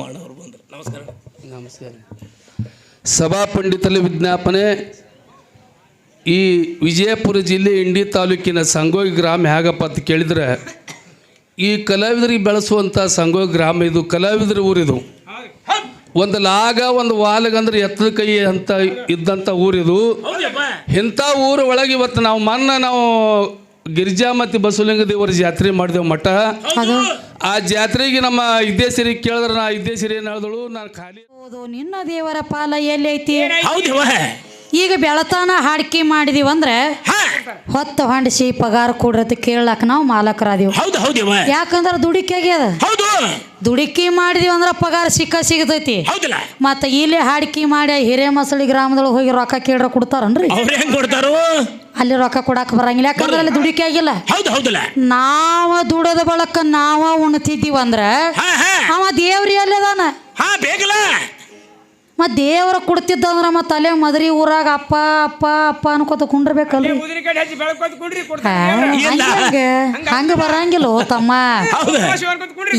ಮಾಡವ್ರು ಬಂದ್ರು. ನಮಸ್ಕಾರ. ನಮಸ್ಕಾರ. ಸಭಾ ಪಂಡಿತಲ್ಲಿ ವಿಜ್ಞಾಪನೆ ಈ ವಿಜಯಪುರ ಜಿಲ್ಲೆ ಇಂಡಿ ತಾಲೂಕಿನ ಸಂಗೋಗಿ ಗ್ರಾಮ ಹೇಗಪ್ಪ ಅಂತ ಕೇಳಿದ್ರೆ ಈ ಕಲಾವಿದರಿಗೆ ಬೆಳೆಸುವಂಥ ಸಂಗೋಗಿ ಗ್ರಾಮ ಇದು ಕಲಾವಿದರ ಊರಿದು ಒಂದು ಲಾಗ ಒಂದು ವಾಲಗಂದ್ರೆ ಎತ್ತದ ಕೈ ಅಂತ ಇದ್ದಂಥ ಊರಿದು ಹೌದಪ್ಪ ಇಂಥ ಊರ ಒಳಗೆ ಇವತ್ತು ನಾವು ಮೊನ್ನೆ ನಾವು ಗಿರಿಜಾ ಮತ್ತು ಬಸವಲಿಂಗ ದೇವರ ಜಾತ್ರೆ ಮಾಡಿದೆವು ಮಠ. ಅದು? ಆ ಜಾತ್ರೆಗೆ ನಮ್ಮ ಇದ್ದೇಸಿರಿ ಕೇಳಿದ್ರೆ ನಾ ಇದ್ದೇಸಿರಿ ಏನ್ ಹೇಳಿದಳು ನಾನು ಖಾಲಿ. ಹೌದು ನಿನ್ನ ದೇವರ ಪಾಲ ಎಲ್ಲಿ ಐತಿ ಹೌದವ ಈಗ ಬೆಳತಾನ ಹಾಡ್ಕಿ ಮಾಡಿದೀವಿ ಅಂದ್ರೆ ಹೊತ್ತು ಹೊಂಡಿಸಿ ಪಗಾರ ಕೊಡ್ರತ ಕೇಳಕ್ ನಾವು ಮಾಲಕರಾದೀವಿ. ಯಾಕಂದ್ರ ದುಡಿಕೆ ಆಗ್ಯದ? ದುಡಿಕೆ ದುಡುಕಿ ಮಾಡಿದೀವಿ ಅಂದ್ರೆ ಪಗಾರ ಸಿಕ್ಕ ಸಿಗತೈತಿ. ಹೌದಲ್ಲ. ಮತ್ತ ಇಲ್ಲಿ ಹಾಡ್ಕಿ ಮಾಡಿ ಹಿರೇಮಸಳಿ ಗ್ರಾಮದೊಳಗೆ ಹೋಗಿ ರೊಕ್ಕ ಕೇಳ್ರ ಕೊಡ್ತಾರನ್ರಿ? ಅಲ್ಲಿ ರೊಕ್ಕ ಕೊಡಾಕ ಬರಂಗಿಲ್ಲ ಯಾಕಂದ್ರೆ ಅಲ್ಲಿ ದುಡಿಕೆ ಆಗಿಲ್ಲ. ಹೌದು ಹೌದಲ್ಲ. ನಾವ ದುಡದ ಬಳಕ ನಾವ ಉಣ್ತಿದ್ದೀವಂದ್ರ ಅವ ದೇವ್ರಿ ಅಲ್ಲದಾನ ಹಾ ಬೇಕಲ್ಲ ಮತ್ ದೇವ್ರ ಕೊಡ್ತಿದ್ದಂದ್ರ ಮತ್ತು ಅಲ್ಲೇ ಮದ್ರಿ ಊರಾಗ ಅಪ್ಪ ಅಪ್ಪ ಅಪ್ಪ ಅನ್ಕೋತ ಕುಂಡ್ರಬೇಕಲ್ರಿ? ಹಂಗೆ ಹಂಗೆ ಹಚ್ಚಿ ಬೆಳಕೋತ ಕುಂಡ್ರಿ ಹಾ, ಇಲ್ಲ. ಹಂಗ ಹಂಗ ಬರಂಗಿಲ್ಲ ತಮ್ಮ.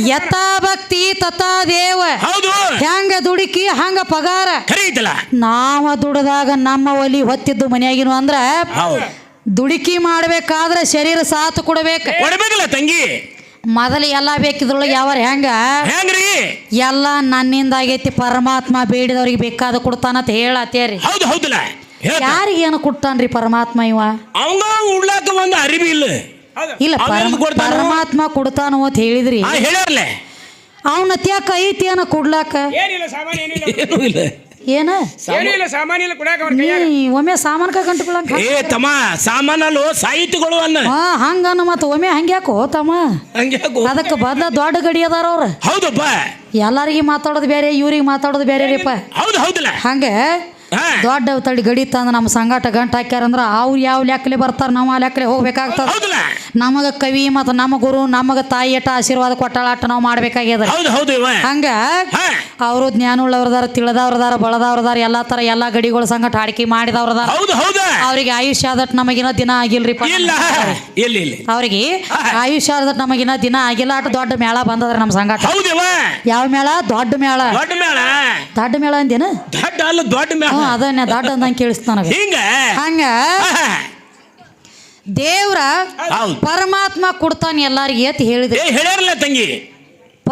ಯಥಾ ಭಕ್ತಿ ತಥಾ ದೇವ. ಹೌದು. ಹೆಂಗ ದುಡುಕಿ ಹಂಗ ಪಗಾರ. ನಾವ ದುಡದಾಗ ನಮ್ಮ ಒಲಿ ಹೊತ್ತಿದ್ದು ಮನೆಯಾಗಿನ ಅಂದ್ರ ಹೌದು. ದುಡುಕಿ ಮಾಡ್ಬೇಕಾದ್ರೆ ಶರೀರ ಸಾಥ್ ಕೊಡ್ಬೇಕು. ಕೊಡ್ಬೇಕಲ್ಲ ತಂಗಿ. ಮೊದಲು ಎಲ್ಲ ಬೇಕಿದ್ರೊಳಗೆ ಯಾವ ಹೆಂಗ? ಹೆಂಗ್ರಿ? ಎಲ್ಲ ನನ್ನಿಂದ ಆಗೈತಿ ಪರಮಾತ್ಮ ಬೇಡಿದವ್ರಿಗೆ ಬೇಕಾದ ಕೊಡ್ತಾನಂತ ಹೇಳತ್ತೇರಿ. ಹೌದು ಹೌದಲ್ಲ? ಹೇಳ್ತ. ಯಾರಿಗೆ ಏನು ಕೊಡ್ತಾನ್ರಿ ಪರಮಾತ್ಮ ಇವ? ಅವಂಗ ಉಡ್ಲಾಕ ಒಂದು ಅರಿವಿ ಇಲ್ಲ ಇಲ್ಲ ಪರಮ- ಪರಮಾತ್ಮ ಕೊಡ್ತಾನು ಅಂತ ಹೇಳಿದ್ರಿ. ಅವನ ತ್ಯಾಕ ಐತಿ ಏನ ಕೊಡ್ಲಾಕ? ಏನಿಲ್ಲ ಸಾಮಾನ್ ಏನಿಲ್ಲ. ಏನೂ ಇಲ್ಲ. ಏನ? ಏನೂ ಇಲ್ಲ ಸಾಮಾನ್ ಇಲ್ಲ ಕುಡ್ಯಾಕ ಅವ್ರ ನೀ ಕೈಯಾಗ. ಒಮ್ಮೆ ಸಾಮಾನ್ಕ ಗಂಟುಗಳಂಗ ಏ ತಮ್ಮ ಸಾಮಾನಲ್ಲು ಸಾಹಿತ್ಯಗಳು ಅನ್ನ. ಹಾ ಹಂಗನ ಮತ್ತ ಒಮ್ಮೆ ಹಂಗ್ಯಾಕೋ ತಮ್ಮ? ಹಂಗೆ ಅದಕ್ಕೆ ಬದ್ಲ ದೊಡ್ಡ ಗಡಿ ಅದಾರ ಅವ್ರ. ಹೌದಪ್ಪ. ಎಲ್ಲಾರಿಗೆ ಮಾತಾಡೋದು ಬೇರೆ ಇವ್ರಿಗೆ ಮಾತಾಡೋದು ಬೇರೆ ರೀಪ ಹೌದು ಹೌದಲ್ಲ. ಹಂಗ ಹಾ. ದೊಡ್ಡ ತಳಿ ಗಡಿ ತಂದು ನಮ್ಮ ಸಂಗಾಟ ಗಂಟು ಹಾಕ್ಯಾರಂದ್ರ ಅವ್ರು ಯಾವ ಲೆಕ್ಕಲೆ ಬರ್ತಾರ ನಾವು ಆ ಲೆಕ್ಕಲೆ ಹೋಗ್ಬೇಕಾಗ್ತದ. ಹೌದಲ್ಲ. ನಮಗ ಕವಿ ಮತ್ತು ನಮ್ಮ ಗುರು ನಮಗ ತಾಯಿ ಅಟ ಆಶೀರ್ವಾದ ಕೊಟ್ಟಾಳಾಟ ನಾವು ಮಾಡ್ಬೇಕಾಗ್ಯದ. ಹೌದು ಹೌದು ಇವ. ಹಂಗ ಹಾ. ಅವರು ಜ್ಞಾನವುಳ್ಳವ್ರದಾರ ತಿಳಿದವ್ರದಾರ ಬಳದವ್ರದಾರ ಎಲ್ಲಾ ತರ ಎಲ್ಲಾ ಗಡಿಗಳ ಸಂಗಟ ಹಾಡಿಕೆ ಮಾಡಿದವ್ರದಾರ. ಹೌದು ಹೌದಾ. ಅವ್ರಿಗೆ ಆಯುಷ್ಯ ಆದಟ್ ನಮಗಿನ ದಿನ ಆಗಿಲ್ರಿ ಇಲ್ಲ ಇಲ್ಲ ಇಲ್ಲ ಅವ್ರಿಗೆ ಆಯುಷ್ಯ ಆದಟ್ ನಮಗಿನ ದಿನ ಆಗಿಲ್ಲ. ಅಟ್ ದೊಡ್ಡ ಮೇಳ ಬಂದದ್ರ ನಮ್ಮ ಸಂಗಟ ಹೌದಿವ ಯಾವ ಮೇಳ? ದೊಡ್ಡ ಮೇಳ. ದೊಡ್ಡ ಮೇಳ. ದೊಡ್ಡ ಮೇಳ ಅಂದೇನ ದೊಡ್ಡ ಅಲ್ಲ ದೊಡ್ಡ ಮೇಳ. ಹ್ಞೂ ಅದನ್ನ ದೊಡ್ಡ ಅಂದಂಗೆ ಕೇಳಿಸ್ತ ನನಗ. ಹಿಂಗ? ಹಂಗ? ದೇವ್ರ ಹೌದು. ಪರಮಾತ್ಮ ಕೊಡ್ತಾನೆ ಎಲ್ಲಾರಿಗೆ ಅಂತ ಹೇಳಿದ್ರಿ. ಏ ಹೇಳ್ಯಾರಲ್ಲ ತಂಗಿ?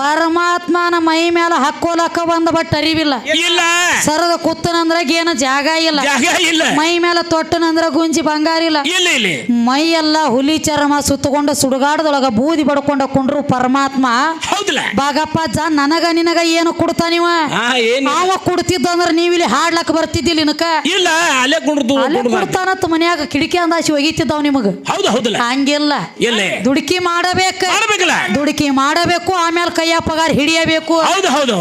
ಪರಮಾತ್ಮನ ಮೈ ಮೇಲೆ ಹಾಕೋಲಕ್ಕ ಬಂದ ಬಟ್ ಅರಿವಿಲ್ಲ. ಇಲ್ಲ. ಸರದ ಕುತ್ತನಂದ್ರ ಏನು ಜಾಗ ಇಲ್ಲ. ಜಾಗ ಇಲ್ಲ. ಮೈ ಮೇಲೆ ತೊಟ್ಟನಂದ್ರ ಗುಂಜಿ ಬಂಗಾರ ಇಲ್ಲ. ಇಲ್ಲ ಇಲ್ಲ. ಮೈ ಎಲ್ಲ ಹುಲಿ ಚರ್ಮ ಸುತ್ತಕೊಂಡ ಸುಡುಗಾಡದೊಳಗ ಬೂದಿ ಬಡ್ಕೊಂಡ ಕುಂಡ್ರು ಪರಮಾತ್ಮ. ಹೌದಲ್ಲ ಬಾಗಪ್ಪ ಜ ನನಗ ನಿನಗ ಏನು ಕೊಡ್ತಾನಿವ ನಾವ? ಅವ ಕೊಡ್ತಿದ್ದಂದ್ರ ನೀವ್ ಇಲ್ಲಿ ಹಾಡ್ಲಕ್ ಬರ್ತಿದ್ದಿಲ್ಲ ಇನಕ ಇಲ್ಲ ಅಲ್ಲೇ ಕುಂಡ್ರದು ಅಲ್ಲೇ ಕೊಡ್ತಾನತ್ ಮನ್ಯಾಗ ಕಿಟಕಿ ಅಂದಾಸಿ ಒಗಿತಿದ್ದಾವ್ ನಿಮಗ? ಹೌದು ಹೌದಲ್ಲ. ಹಂಗಿಲ್ಲ. ದುಡುಕಿ ಮಾಡಬೇಕು. ದುಡುಕಿ ಮಾಡಬೇಕು ಆಮೇಲೆ ಕೈಯ ಪಗಾರ ಹಿಡಿಯಬೇಕು. ಹೌದು ಹೌದು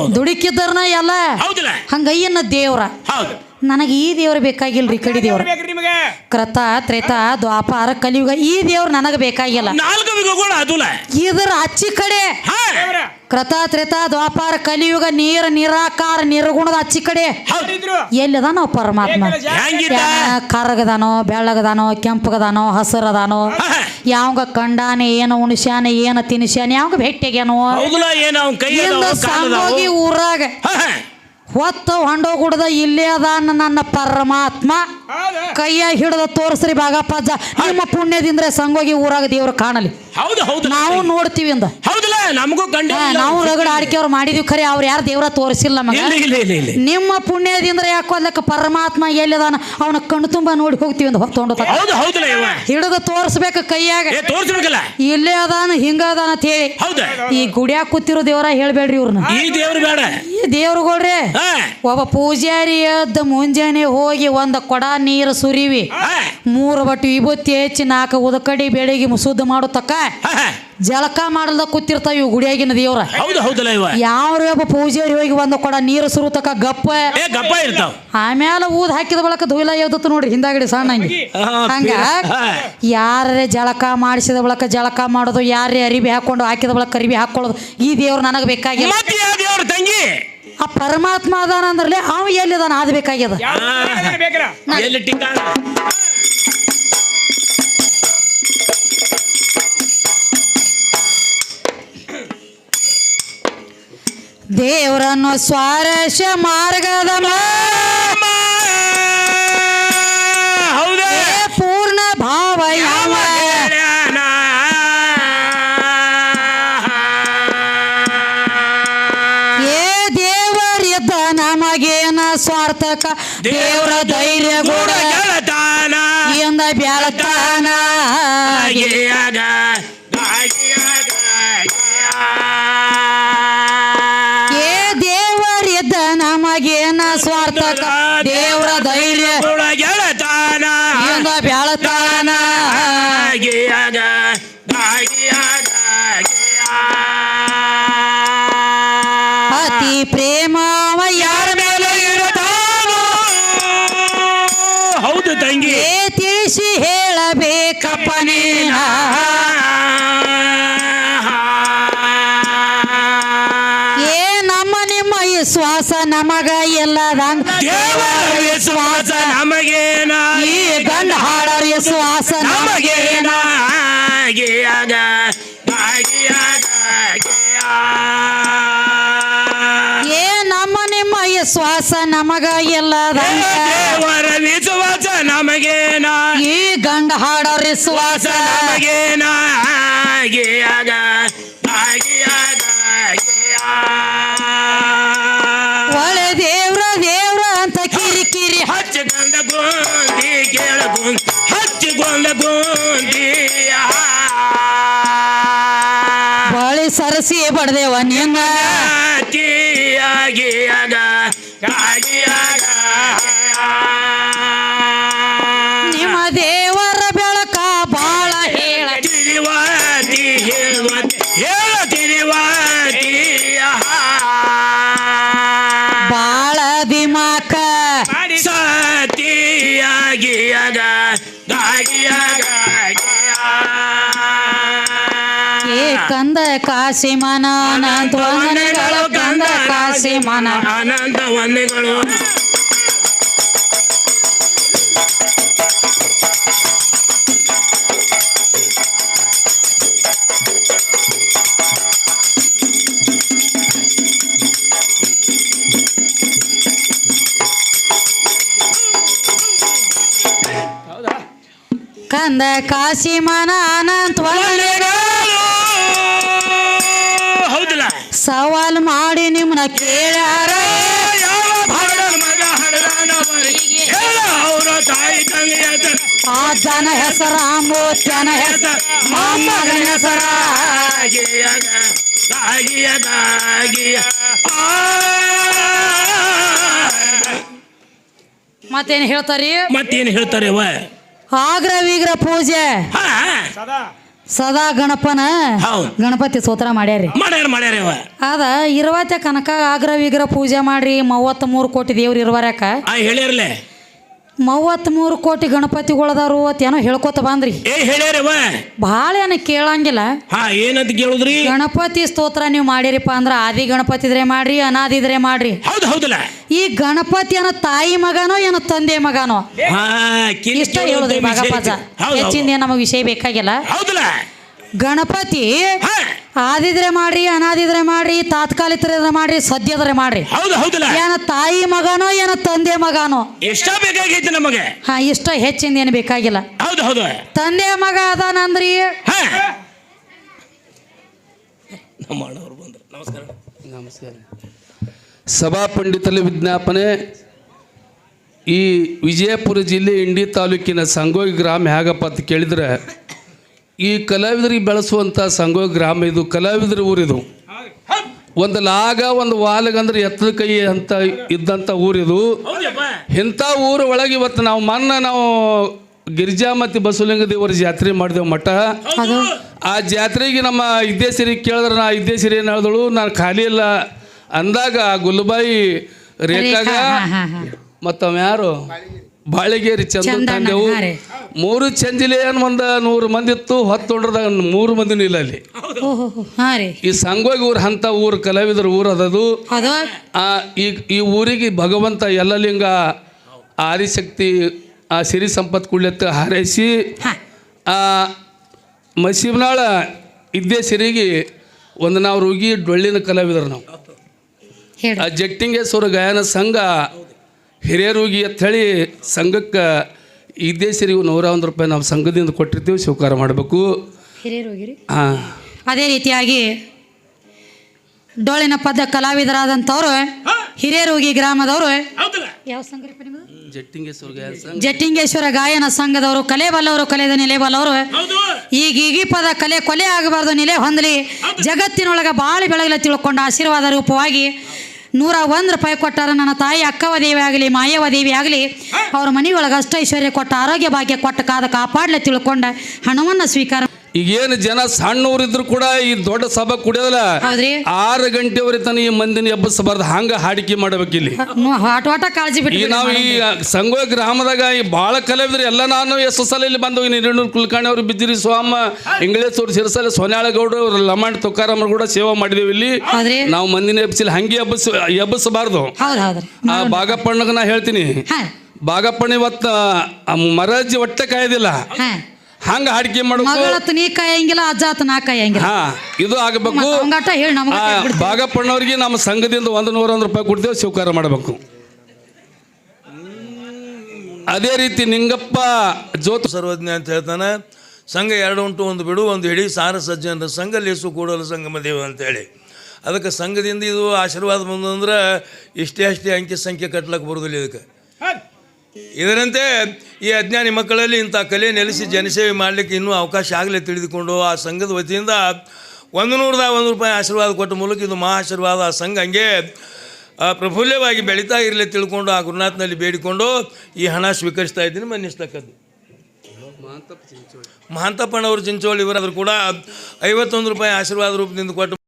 ಎಲ್ಲ. ಹೌದಲ್ಲ. ಹಂಗಯ್ಯನ ದೇವ್ರ. ಹೌದು. ನನಗೆ ಈ ದೇವ್ರ ಬೇಕಾಗಿಲ್ರಿ ಕಡಿ ದೇವ್ರ. ನಿಮಗೆ? ಕೃತ ತ್ರೇತ ದ್ವಾಪಾರ ಕಲಿಯುಗ ಈ ದೇವ್ರು ನನಗೆ ಬೇಕಾಗಿಲ್ಲ. ನಾಲ್ಕು ಯುಗಗಳು ಅದುಲ. ಇದ್ರ ಅಚ್ಚಿ ಕಡೆ ಕೃತ ತ್ರೇತ ದ್ವಾಪಾರ ಕಲಿಯುಗ ನೀರ ನಿರಾಕಾರ ನಿರ್ಗುಣದ ಅಚ್ಚಿ ಕಡೆ. ಎಲ್ಲಿದ ನಾವು ಪರಮಾತ್ಮ. ಕರಗದಾನೋ ಬೆಳ್ಳಗದಾನೋ ಕೆಂಪಗದಾನೋ ಹಸಿರದಾನೋ. ಯಾವಂಗ ಕಂಡಾನೆ ಏನು ಉಣಿಸ್ಯಾನೆ ಏನು ತಿನ್ಸ್ಯಾನ ಯಾವಾಗ ಭೇಟಿಯಾಗ್ಯಾನೋ ಊರಾಗ. ಹೊತ್ತ ಹೊಂಡೋಗುಡ್ದ ಇಲ್ಲೇ ಅದಾನ ನನ್ನ ಪರಮಾತ್ಮ. ಕೈಯ ಹಿಡಿದ ತೋರಿಸ್ರಿ ಬಾಗಪ್ಪ ನಿಮ್ಮ ಪುಣ್ಯದಿಂದ್ರೆ ಸಂಗೋಗಿ ಊರಾಗ ದೇವ್ರು ಕಾಣಲಿ. ಹೌದು ಹೌದು. ನಾವು ನೋಡ್ತೀವಿ ಅಂದ. ಹೌದಲ್ಲ ನಮಗೂ ಗಂಡ ನಾವು ರಗಡ ಆಡಿಕೆ ಅವ್ರು ಮಾಡಿದ್ವಿ ಖರೆ ಅವ್ರು ಯಾರು ದೇವರ ತೋರಿಸಿಲ್ಲ ನಮಗ? ಇಲ್ಲ ಇಲ್ಲ ಇಲ್ಲ ಇಲ್ಲ. ನಿಮ್ಮ ಪುಣ್ಯದಿಂದ ಯಾಕೋ ಅದಕ್ಕೆ ಪರಮಾತ್ಮ ಎಲ್ಲಿದಾನ? ಅವನ ಕಣ್ಣು ತುಂಬಾ ನೋಡಿ ಹೋಗ್ತೀವಿ ಅಂದ ಹೊತ್ತೊಂಡು ಹೌದು ಹೌದಲ್ಲ ಇವ. ಹಿಡಿದು ತೋರಿಸ್ಬೇಕು ಕೈಯಾಗ. ತೋರ್ಸ್ಬೇಕಲ್ಲ? ಇಲ್ಲೇ ಅದಾನ ಹಿಂಗ ಅದಾನ ಅಂತ ಹೇಳಿ. ಹೌದ. ಈ ಗುಡಿಯಾಗ ಕೂತಿರೋ ದೇವರ ಹೇಳ್ಬೇಡ್ರಿ ಇವ್ರನ್ನ. ಈ ದೇವ್ರು ಬೇಡ. ಈ ದೇವ್ರುಗಳ್ರಿ ಒಬ್ಬ ಪೂಜಾರಿ ಎದ್ದ ಮುಂಜಾನೆ ಹೋಗಿ ಒಂದ ಕೊಡ ನೀರು ಸುರಿವಿ. ಮೂರು ಬಟ್ಟು ವಿಭೂತಿ ಹೆಚ್ಚಿ ನಾಲ್ಕು ಉದಕಡಿ ಬೆಳಿಗ್ಗೆ ಶುದ್ಧ ಮಾಡೋ ತಕ್ಕ. ಜಳಕ ಮಾಡಲ್ದ ಕೂತಿರ್ತಾವ ಇವು ಗುಡಿಯಾಗಿನ ದೇವ್ರ. ಹೌದು ಹೌದಲ್ಲ ಇವ. ಯಾವ್ರ ಒಬ್ಬ ಪೂಜಾರಿ ಹೋಗಿ ಬಂದ ಕೊಡ ನೀರು ಸುರುತಕ ಗಪ್ಪ. ಏ ಗಪ್ಪ ಇರ್ತಾವ. ಆಮೇಲೆ ಊದ್ ಹಾಕಿದ ಬಳಕ ಧೂಲ ಎದ್ದತ್ತು ನೋಡ್ರಿ ಹಿಂದಾಗಡಿ ಸಣ್ಣ ಹಂಗೆ? ಹಂಗ ಯಾರೇ ಜಳಕ ಮಾಡಿಸಿದ ಬಳಕ ಜಳಕ ಮಾಡೋದು ಯಾರೇ ಅರಿಬಿ ಹಾಕೊಂಡು ಹಾಕಿದ ಬಳಕ ಅರಿಬಿ ಹಾಕೊಳ್ಳೋದು ಈ ದೇವ್ರು ನನಗೆ ಬೇಕಾಗಿಲ್ಲ ಮತ್ತೆ ಯಾವ ದೇವ್ರ ತಂಗಿ? ಆ ಪರಮಾತ್ಮ ಅದಾನ ಅಂದ್ರಲೆ ಅವ ಎಲ್ಲಿದಾನ ಆದ್ಬೇಕಾಗ್ಯದ ಎಲ್ಲಿ ಸ್ವಾರಸ್ಯ ಮಾರ್ಗದ ಪೂರ್ಣ ಭಾವ ಯಾವ? ಏ ದೇವರಿದ್ದ ನಮಗೇನ ಸ್ವಾರ್ಥಕ? ದೇವರ ಧೈರ್ಯ ಕೂಡ ಎಂದ ಬ್ಯಾಳತಾನ. ಬ್ಯಾಳತಾನ. ವಿಶ್ವಾಸ ನಮಗ ಎಲ್ಲದಂಗ ದೇವರ ವಿಶ್ವಾಸ ನಮಗೇನ ಈ ಗಂಡ ಹಾಡರ ವಿಶ್ವಾಸ ನಮಗೇನ ನಮಗೇನ ಆಗಿಯಾಗ ಆಗಿಯಾಗ ಏ ನಮ್ಮ ನಿಮ್ಮ ವಿಶ್ವಾಸ ನಮಗ ಎಲ್ಲದಂಗ ದೇವರ ವಿಶ್ವಾಸ ನಮಗೇನ ಈ ಗಂಡ ಹಾಡರ ವಿಶ್ವಾಸ ನಮಗೇನ ಆಗಿಯಾಗ ಬಳಿ ಪಡೆದೇವ ಬಡ್ದೇವ ನಿನ್ನ ನಿಮ್ಮ ದೇವರ ಬೆಳಕ ಬಾಳ ಹೇಳ. ಬಾಳ ದಿಮಾಕ. ಸತಿಯಾಗಿಯಾಗ ಗಾಗಿಯಾಗ ಕಂದ ಕಾಸಿ ಮನ ಅನಂತ ವಂದನೆಗಳು ಕಂದ ಕಾಸಿ ಮನ ಅನಂತ ವಂದನೆಗಳು ಕಂದ ಕಾಸಿ ಮನ ಅನಂತ ವಂದನೆಗಳು ಸವಾಲ್ ಮಾಡಿ ನಿಮ್ಮನ್ನ ಕೇಳ್ಯಾರ. ಆ ಜನ ಹೆಸರ ಮೂತ್ಯನ ಹೆಸರ ಮೊಮ್ಮಗನ ಹೆಸರ. ಆಗಿಯಾಗ ಆಗಿಯಾಗ ಮತ್ತೇನ್ ಹೇಳ್ತಾರಿ? ಮತ್ತೇನು ಹೇಳ್ತಾರೆ ಆಗ್ರ ವಿಗ್ರ ಪೂಜೆ. ಹಾ ಸದಾ ಗಣಪನ ಗಣಪತಿ ಸ್ತೋತ್ರ ಮಾಡ್ಯಾರಿ ಮಾಡ್ಯಾರ ಮಾಡ್ಯಾರ ಇವ. ಅದ ಇರುವತ್ತ ಕನಕ ಆಗ್ರ ವಿಗ್ರಹ ಪೂಜೆ ಮಾಡ್ರಿ ಮೂವತ್ತ್ ಮೂರು ಕೋಟಿ ದೇವ್ರ ಇರುವರ್ಯಾಕ. ಆ ಹೇಳಿರ್ಲೆ ಮೂವತ್ತ್ ಮೂರು ಕೋಟಿ ಗಣಪತಿಗಳದಾರು ಅಂತ ಏನೋ ಹೇಳ್ಕೊತ ಬಂದ್ರಿ. ಏ ಹೇಳ್ಯಾರವ ಭಾಳ ಏನು ಕೇಳಂಗಿಲ್ಲ. ಹಾ ಏನಂತ ಕೇಳುದ್ರಿ? ಗಣಪತಿ ಸ್ತೋತ್ರ ನೀವು ಮಾಡಿರಿಪ್ಪ ಅಂದ್ರ ಆದಿ ಗಣಪತಿ ಇದ್ರೆ ಮಾಡ್ರಿ ಅನಾದಿದ್ರೆ ಮಾಡ್ರಿ. ಹೌದು ಹೌದಲ್ಲ? ಈ ಗಣಪತಿ ಏನೋ ತಾಯಿ ಮಗನೋ ಏನೋ ತಂದೆ ಮಗನೋ? ಹಾ ಇಷ್ಟ ಹೇಳುದ್ರಿ ಮಗಪಾಜ. ಹೆಚ್ಚಿಂದ ನಮಗೆ ವಿಷಯ ಬೇಕಾಗಿಲ್ಲ. ಹೌದಲ್ಲ? ಗಣಪತಿ ಆದಿದ್ರೆ ಮಾಡ್ರಿ ಅನಾದಿದ್ರೆ ಮಾಡ್ರಿ ತಾತ್ಕಾಲಿಕ ಇದ್ರೆ ಮಾಡ್ರಿ ಸದ್ಯದ್ರೆ ಮಾಡ್ರಿ. ಹೌದು ಹೌದಲ್ಲ? ಏನ ತಾಯಿ ಮಗನೋ ಏನ ತಂದೆ ಮಗನೋ. ಇಷ್ಟ ಬೇಕಾಗೈತಿ ನಮಗೆ? ಹಾ ಇಷ್ಟ ಹೆಚ್ಚಿಂದ ಏನು ಬೇಕಾಗಿಲ್ಲ. ಹೌದು ಹೌದು. ತಂದೆ ಮಗ ಅದಾನಂದ್ರಿ. ಹಾ! ನಮ್ಮ ಅಣ್ಣವ್ರು ಬಂದ್ರು. ನಮಸ್ಕಾರ. ನಮಸ್ಕಾರ. ಸಭಾ ಪಂಡಿತಲ ವಿಜ್ಞಾಪನೆ ಈ ವಿಜಯಪುರ ಜಿಲ್ಲೆ ಇಂಡಿ ತಾಲೂಕಿನ ಸಂಗೋಗಿ ಗ್ರಾಮ ಹೇಗಪ್ಪ ಅಂತ ಕೇಳಿದ್ರೆ ಈ ಕಲಾವಿದರಿಗೆ ಬೆಳೆಸುವಂಥ ಸಂಘ ಗ್ರಾಮ ಇದು ಕಲಾವಿದರ ಊರಿದು ಒಂದು ಲಾಗ ಒಂದು ವಾಲಗಂದ್ರೆ ಎತ್ತದ ಕೈ ಅಂತ ಇದ್ದಂಥ ಊರಿದು ಇಂಥ ಊರ ಒಳಗೆ ಇವತ್ತು ನಾವು ಮೊನ್ನೆ ನಾವು ಗಿರಿಜಾ ಮತ್ತು ಬಸವಲಿಂಗ ದೇವರ ಜಾತ್ರೆ ಮಾಡಿದೆವು ಮಠ. ಆ ಜಾತ್ರೆಗೆ ನಮ್ಮ ಇದ್ದೇಶ್ವರಿ ಕೇಳಿದ್ರೆ ನಾ ಇದ್ದೇಶ್ವರಿ ಏನು ಹೇಳಿದಳು ನಾನು ಖಾಲಿ ಇಲ್ಲ. ಅಂದಾಗ ಆ ಗುಲ್ಬಾಯಿ ರೇಖಾಗ ಮತ್ತವ್ಯಾರು ಯಾರು? ಬಾಳಿಗೇರಿ ಚಂದ ಚಂದಣ್ಣ, ತಂದೆವು. ಮೂರು ಚಂದಿಲೆ ಏನು ಒಂದು ನೂರು ಮಂದಿ ಇತ್ತು ಹೊತ್ತೊಂಡ್ರದಾಗ ಮೂರು ಮಂದಿ ಇಲ್ಲ ಅಲ್ಲಿ. ಈ ಸಂಗೋಗಿ ಊರು ಹಂತ ಊರು ಕಲಾವಿದರ ಊರು ಅದದು. ಅದು? ಆ ಈ ಈ ಊರಿಗೆ ಭಗವಂತ ಎಲ್ಲಲಿಂಗ ಆದಿಶಕ್ತಿ ಆ ಸಿರಿ ಸಂಪತ್ ಕುಳ್ಳೆತ್ತ ಹಾರೈಸಿ ಆ ಮಸೀಬ್ನಾಳ ಇದ್ದೇ ಸಿರಿಗೆ ಒಂದು ನಾವು ರುಗಿ ಡೊಳ್ಳಿನ ಕಲಾವಿದರು ನಾವು. ಆ ಜಟ್ಟಿಂಗೇಶ್ವರ ಗಾಯನ ಸಂಘ ಹಿರಿಯರುಗಿ ಹೇಳಿ ಸಂಘಕ್ಕೆ ಇದ್ದೇಸರಿಗೂ ನೂರ ಒಂದು ರೂಪಾಯಿ ನಾವು ಸಂಘದಿಂದ ಕೊಟ್ಟಿರ್ತೀವಿ ಸ್ವೀಕಾರ ಮಾಡಬೇಕು. ಹಿರಿಯರು ಹೋಗಿರಿ ಹಾಂ ಅದೇ ರೀತಿಯಾಗಿ ಡೋಳಿನ ಪದ ಕಲಾವಿದರಾದಂಥವ್ರು ಹಿರೇರೋಗಿ ಗ್ರಾಮದವರು ಹೌದಲ್ಲ? ಯಾವ ಸಂಘ ಜಟ್ಟಿಂಗೇಶ್ವರ ಗಾಯನ ಸಂಘದವರು ಕಲೆ ಬಲ್ಲವರು ಕಲೆದ ನೆಲೆ ಬಲ್ಲವರು. ಹೌದು. ಈಗ ಈಗಿ ಪದ ಕಲೆ ಕೊಲೆ ಆಗಬಾರ್ದು ನೆಲೆ ಹೊಂದಲಿ. ಜಗತ್ತಿನೊಳಗೆ ಬಾಳಿ ಬೆಳಗಲ ತಿಳ್ಕೊಂಡು ಆಶೀರ್ವಾದ ರೂಪವಾಗಿ ನೂರ ಒಂದು ರೂಪಾಯಿ ಕೊಟ್ಟಾರ ನನ್ನ ತಾಯಿ ಅಕ್ಕವ ದೇವಿ ಆಗಲಿ ಮಾಯವ ದೇವಿ ಆಗಲಿ ಅವ್ರ ಮನೆಯೊಳಗೆ ಅಷ್ಟೈಶ್ವರ್ಯ ಕೊಟ್ಟ ಆರೋಗ್ಯ ಭಾಗ್ಯ ಕೊಟ್ಟ ಕಾದ ಕಾಪಾಡಲೆ ತಿಳ್ಕೊಂಡ ಹಣವನ್ನು ಸ್ವೀಕಾರ ಈಗೇನು ಜನ ಸಣ್ಣವರಿದ್ರು ಕೂಡ ಈ ದೊಡ್ಡ ಸಭಾ ಕುಡಿಯೋದಲ್ಲ. ಹೌದ್ರಿ? ಆರು ಗಂಟೆವರೆ ತನ ಈ ಮಂದಿನ ಎಬ್ಬಿಸಬಾರ್ದು. ಹಂಗ ಹಾಡಿಕೆ ಮಾಡ್ಬೇಕು ಇಲ್ಲಿ ವಾಟ ಕಾಳಜಿ ಈಗ ಬಿಟ್ಟು ನಾವು ಈ ಸಂಗೋಯ ಗ್ರಾಮದಾಗ ಈ ಭಾಳ ಕಲಾವಿದ್ರು. ಎಲ್ಲ ನಾನು ಎಸ್ ಸಲ ಇಲ್ಲಿ ಬಂದು ಹಿರಿಯೂರು ಕುಲಕರ್ಣಿ ಅವರು ಬಿದ್ದಿರಿ. ಸ್ವಾಮ ಇಂಗ್ಲೇಶ್ ಅವರು ಸೋನ್ಯಾಳಗೌಡರು ಸೋನ್ಯಾಳಗೌಡ ಅವರು ಲಮಾಣ್ ತುಕಾರಾಮರು ಕೂಡ ಸೇವಾ ಮಾಡಿದೀವಿ ಇಲ್ಲಿ. ಹೌದ್ರಿ? ನಾವು ಮಂದಿನ ಎಬ್ಸಿಲ್ಲ ಹಂಗೆ ಎಬ್ಬಿಸ ಎಬ್ಬಿಸಬಾರ್ದು. ಹೌದು ಹೌದ್ರಿ. ಆ ಬಾಗಪ್ಪಣ್ಣಗ ನಾ ಹೇಳ್ತೀನಿ. ಹಾ. ಬಾಗಪ್ಪಣ್ಣ ಇವತ್ತು ಮರಾಜಿ ಒಟ್ಟೆ ಕಾಯ್ದಿಲ್ಲ. ಹಾ. ಹಂಗ ಅಡ್ಗೆ ಮಾಡಬೇಕು. ಮಗಳತ್ತು ನೀ ಕಾಯಂಗಿಲ್ಲ ಅಜ್ಜ ಆತ ನಾ ಕಾಯಂಗಿಲ್ಲ. ಹಾ ಇದು ಆಗಬೇಕು. ಅವಂಗಾಟ ಹೇಳಿ ನಮಗ ಆ ಬಾಗಪ್ಪಣ್ಣವ್ರಿಗೆ ನಮ್ಮ ಸಂಘದಿಂದ ಒಂದು ನೂರ ಒಂದು ರೂಪಾಯಿ ಕೊಡ್ತೇವೆ ಸ್ವೀಕಾರ ಮಾಡಬೇಕು. ಅದೇ ರೀತಿ ನಿಂಗಪ್ಪ ಜ್ಯೋತಿ ಸರ್ವಜ್ಞ ಅಂತ ಹೇಳ್ತಾನೆ ಸಂಘ ಎರಡು ಉಂಟು ಒಂದು ಬಿಡು ಒಂದು ಹಿಡಿ ಸಾರ ಸಜ್ಜನರ ಸಂಘ ಲೇಸು ಕೂಡಲು ಸಂಗಮ ದೇವ ಅಂತೇಳಿ ಅದಕ್ಕೆ ಸಂಘದಿಂದ ಇದು ಆಶೀರ್ವಾದ ಬಂದಂದ್ರೆ ಇಷ್ಟೇ ಅಷ್ಟೇ ಅಂಕಿ ಸಂಖ್ಯೆ ಕಟ್ಲಕ್ಕೆ ಬರೋದಿಲ್ಲ ಇದಕ್ಕೆ. ಇದರಂತೆ ಈ ಅಜ್ಞಾನಿ ಮಕ್ಕಳಲ್ಲಿ ಇಂಥ ಕಲೆ ನೆಲೆಸಿ ಜನಸೇವೆ ಮಾಡಲಿಕ್ಕೆ ಇನ್ನೂ ಅವಕಾಶ ಆಗಲೇ ತಿಳಿದುಕೊಂಡು ಆ ಸಂಘದ ವತಿಯಿಂದ ಒಂದು ನೂರದ ಒಂದು ರೂಪಾಯಿ ಆಶೀರ್ವಾದ ಕೊಟ್ಟ ಮೂಲಕ ಇದು ಮಹಾ ಆಶೀರ್ವಾದ ಆ ಸಂಘ ಹಂಗೆ ಪ್ರಫುಲ್ಲವಾಗಿ ಬೆಳೀತಾ ಇರಲಿ ತಿಳ್ಕೊಂಡು ಆ ಗುರುನಾಥನಲ್ಲಿ ಬೇಡಿಕೊಂಡು ಈ ಹಣ ಸ್ವೀಕರಿಸ್ತಾ ಇದ್ದೀನಿ. ಮನ್ನಿಸ್ತಕ್ಕದ್ದು. ಮಹಾಂತಪ್ಪನವರು ಚಿಂಚೋಳಿ ಇವರಾದರೂ ಕೂಡ ಐವತ್ತೊಂದು ರೂಪಾಯಿ ಆಶೀರ್ವಾದ ರೂಪದಿಂದ ಕೊಟ್ಟು